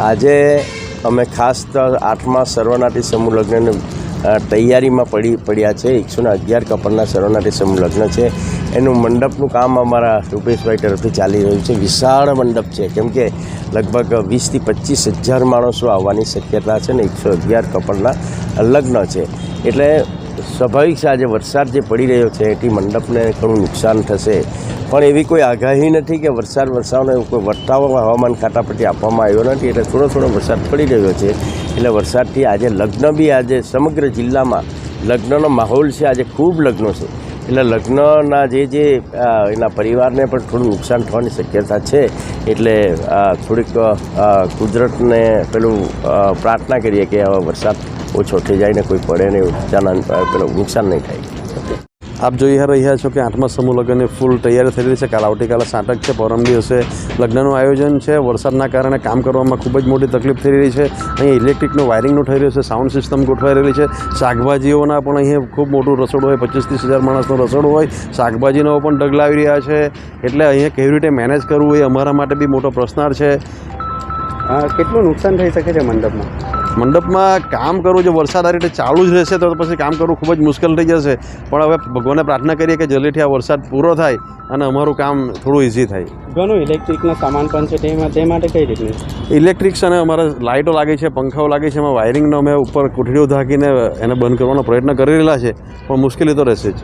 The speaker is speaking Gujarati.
આજે અમે ખાસ તો આઠમા સર્વનાટી સમૂહ લગ્નની તૈયારીમાં પડી, પડ્યા છે. એકસો ને અગિયાર કપલના સર્વનાટી સમૂહ લગ્ન છે. એનું મંડપનું કામ અમારા રૂપેશભાઈ તરફથી ચાલી રહ્યું છે. વિશાળ મંડપ છે. કેમ કે લગભગ વીસથી પચીસ હજાર માણસો આવવાની શક્યતા છે ને એકસો અગિયાર કપલના લગ્ન છે. એટલે સ્વાભાવિક છે, આજે વરસાદ જે પડી રહ્યો છે, એથી મંડપને ઘણું નુકસાન થશે. પણ એવી કોઈ આગાહી નથી કે વરસાદ વરસાવનો એવો કોઈ વર્તાવો હવામાન ખાતા પરથી આપવામાં આવ્યો નથી, એટલે થોડો થોડો વરસાદ પડી રહ્યો છે. એટલે વરસાદથી આજે લગ્ન બી આજે સમગ્ર જિલ્લામાં લગ્નનો માહોલ છે, આજે ખૂબ લગ્નો છે. એટલે લગ્નના જે જે એના પરિવારને પણ થોડું નુકસાન થવાની શક્યતા છે, એટલે થોડીક કુદરતને પેલું પ્રાર્થના કરીએ કે હવે વરસાદ ઓછો થઈ જાય ને કોઈ પડે ને પેલું નુકસાન નહીં થાય. આપ જોઈ રહ્યા છો કે આઠમા સમૂહ લગ્નની ફૂલ તૈયારી થઈ રહી છે. કાલ આવતીકાલે સાંટક છે. પરમ દિવસે લગ્નનું આયોજન છે. વરસાદના કારણે કામ કરવામાં ખૂબ જ મોટી તકલીફ થઈ રહી છે. અહીં ઇલેક્ટ્રિકનું વાયરિંગનું થઈ રહ્યું છે. સાઉન્ડ સિસ્ટમ ગોઠવાઈ રહેલી છે. શાકભાજીઓના પણ અહીંયા ખૂબ મોટું રસોડું હોય. પચીસ ત્રીસ હજાર માણસનું રસોડું હોય. શાકભાજીનો પણ ડગલા આવી રહ્યા છે. એટલે અહીંયા કેવી રીતે મેનેજ કરવું એ અમારા માટે બી મોટો પ્રશ્નાર છે. કેટલું નુકસાન થઈ શકે છે મંડપમાં? મંડપમાં કામ કરવું જો વરસાદ આ રીતે ચાલુ જ રહેશે તો પછી કામ કરવું ખૂબ જ મુશ્કેલ થઈ જશે. પણ હવે ભગવાનને પ્રાર્થના કરીએ કે જલ્દીથી આ વરસાદ પૂરો થાય અને અમારું કામ થોડું ઇઝી થાય. ઘણું ઇલેક્ટ્રિકના સામાન પણ છે તેમાં તે માટે કઈ રીતની ઇલેક્ટ્રિક્સ અને અમારે લાઇટો લાગે છે પંખાઓ લાગે છે એમાં વાયરિંગનો અમે ઉપર કોઠડીઓ ઢાંકીને એને બંધ કરવાનો પ્રયત્ન કરી રહેલા છે પણ મુશ્કેલી તો રહેશે જ.